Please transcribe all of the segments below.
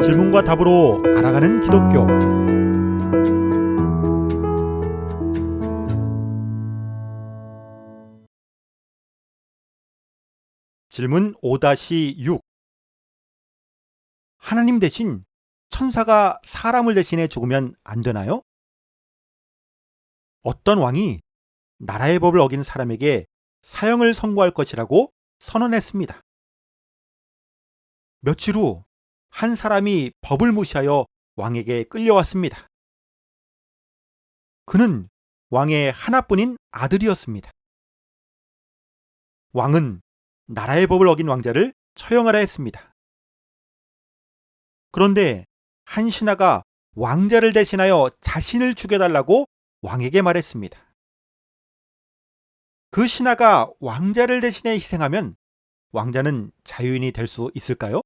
질문과 답으로 알아가는 기독교. 질문 5-6 하나님 대신 천사가 사람을 대신해 죽으면 안 되나요? 어떤 왕이 나라의 법을 어긴 사람에게 사형을 선고할 것이라고 선언했습니다. 며칠 후 한 사람이 법을 무시하여 왕에게 끌려왔습니다. 그는 왕의 하나뿐인 아들이었습니다. 왕은 나라의 법을 어긴 왕자를 처형하라 했습니다. 그런데 한 신하가 왕자를 대신하여 자신을 죽여달라고 왕에게 말했습니다. 그 신하가 왕자를 대신해 희생하면 왕자는 자유인이 될 수 있을까요?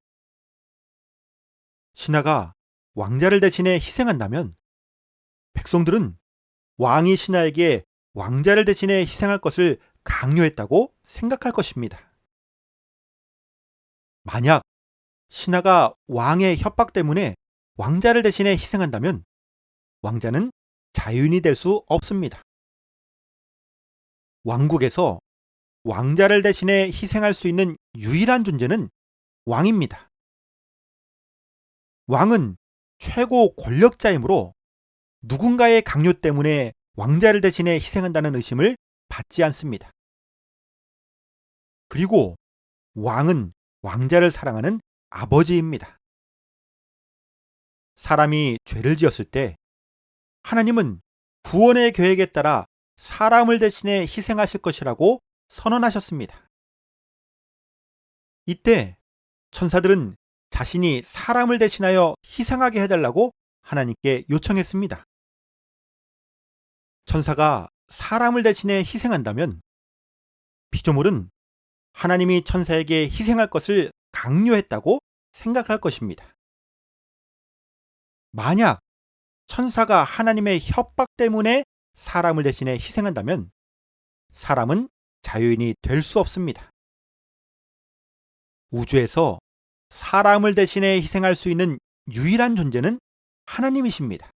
신하가 왕자를 대신해 희생한다면 백성들은 왕이 신하에게 왕자를 대신해 희생할 것을 강요했다고 생각할 것입니다. 만약 신하가 왕의 협박 때문에 왕자를 대신해 희생한다면 왕자는 자유인이 될 수 없습니다. 왕국에서 왕자를 대신해 희생할 수 있는 유일한 존재는 왕입니다. 왕은 최고 권력자이므로 누군가의 강요 때문에 왕자를 대신해 희생한다는 의심을 받지 않습니다. 그리고 왕은 왕자를 사랑하는 아버지입니다. 사람이 죄를 지었을 때 하나님은 구원의 계획에 따라 사람을 대신해 희생하실 것이라고 선언하셨습니다. 이때 천사들은 자신이 사람을 대신하여 희생하게 해달라고 하나님께 요청했습니다. 천사가 사람을 대신해 희생한다면 피조물은 하나님이 천사에게 희생할 것을 강요했다고 생각할 것입니다. 만약 천사가 하나님의 협박 때문에 사람을 대신해 희생한다면 사람은 자유인이 될 수 없습니다. 우주에서 사람을 대신해 희생할 수 있는 유일한 존재는 하나님이십니다.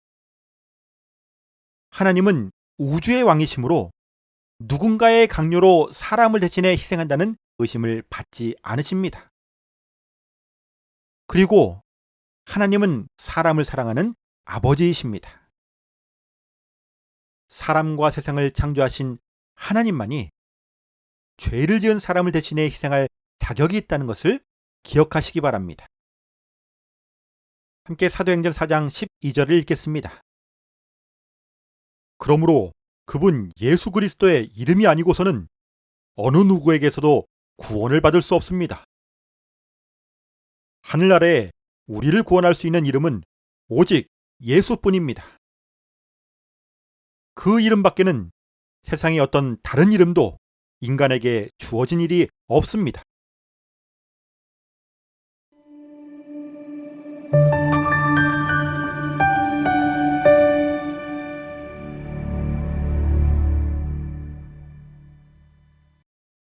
하나님은 우주의 왕이시므로 누군가의 강요로 사람을 대신해 희생한다는 의심을 받지 않으십니다. 그리고 하나님은 사람을 사랑하는 아버지이십니다. 사람과 세상을 창조하신 하나님만이 죄를 지은 사람을 대신해 희생할 자격이 있다는 것을 기억하시기 바랍니다. 함께 사도행전 4장 12절을 읽겠습니다. 그러므로 그분 예수 그리스도의 이름이 아니고서는 어느 누구에게서도 구원을 받을 수 없습니다. 하늘 아래에 우리를 구원할 수 있는 이름은 오직 예수뿐입니다. 그 이름 밖에는 세상의 어떤 다른 이름도 인간에게 주어진 일이 없습니다.